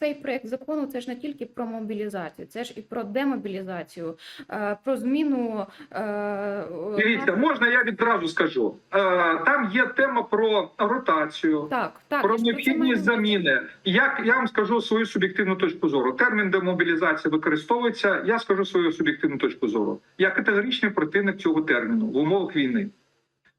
цей проект закону це ж не тільки про мобілізацію, це ж і про демобілізацію, е, про зміну. е, Дивіться, можна я відразу скажу. Е, Там є тема про ротацію, Так, так, про необхідність увазі. заміни. Як я вам скажу свою суб'єктивну точку зору. Термін демобілізація використовується. Я скажу свою суб'єктивну точку зору. Я категоричний противник цього терміну в умовах війни.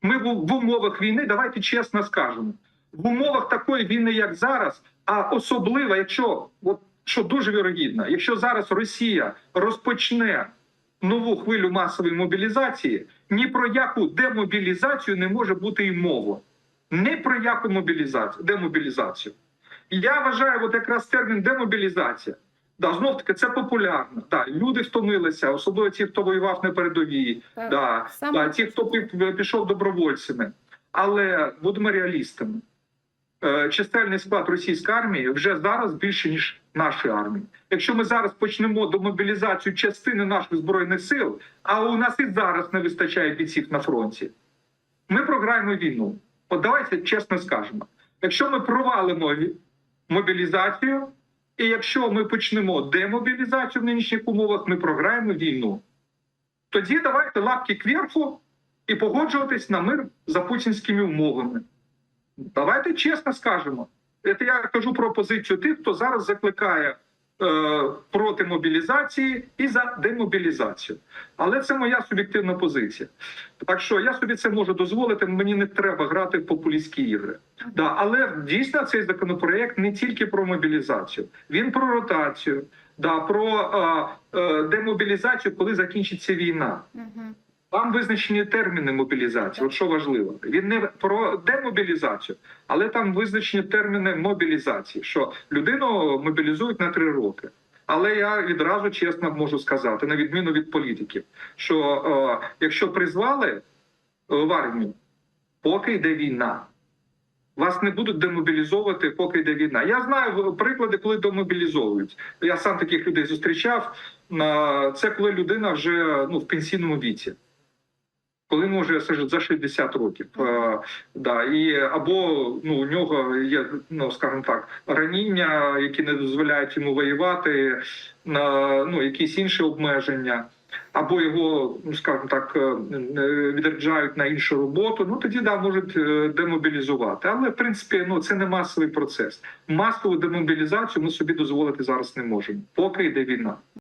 Ми в умовах війни, давайте чесно скажемо, в умовах такої війни, як зараз, а особливо, якщо от що дуже вірогідно, якщо зараз Росія розпочне нову хвилю масової мобілізації, ні про яку демобілізацію не може бути і мова. Не про яку мобілізацію, демобілізацію. Я вважаю, от якраз термін демобілізація. Да, знов таки це популярно. Да, люди втомилися, особливо ті, хто воював на передовій, Так, да, да, ті, хто пішов добровольцями. Але будемо реалістами. Е, Чисельний склад російської армії вже зараз більше ніж нашої армії. Якщо ми зараз почнемо демобілізацію частини наших збройних сил, а у нас і зараз не вистачає бійців на фронті, ми програємо війну. От давайте чесно скажемо: якщо ми провалимо мобілізацію, і якщо ми почнемо демобілізацію в нинішніх умовах, ми програємо війну. Тоді давайте лапки кверху і погоджуватись на мир за путінськими умовами. Давайте чесно скажемо. Це я кажу про позицію тих, хто зараз закликає е, проти мобілізації і за демобілізацію. Але це моя суб'єктивна позиція. Так що я собі це можу дозволити, мені не треба грати в популістські ігри. Да, але дійсно цей законопроект не тільки про мобілізацію, він про ротацію, да, про е, е, демобілізацію, коли закінчиться війна. Там визначені терміни мобілізації. От що важливо, він не про демобілізацію, але там визначені терміни мобілізації, що людину мобілізують на три роки. Але я відразу чесно можу сказати, на відміну від політиків, що е, якщо призвали е, в армію, поки йде війна. Вас не будуть демобілізовувати, поки йде війна. Я знаю приклади, коли демобілізовують. Я сам таких людей зустрічав. На- Це коли людина вже ну, в пенсійному віці коли може за 60 років. Е, да, і, або ну, у нього є, ну скажімо так, раніння, які не дозволяють йому воювати, на ну, якісь інші обмеження, або його, ну скажімо так, е, е, відряджають на іншу роботу. Ну тоді да, можуть демобілізувати. Але в принципі, ну це не масовий процес. Масову демобілізацію ми собі дозволити зараз не можемо, поки йде війна.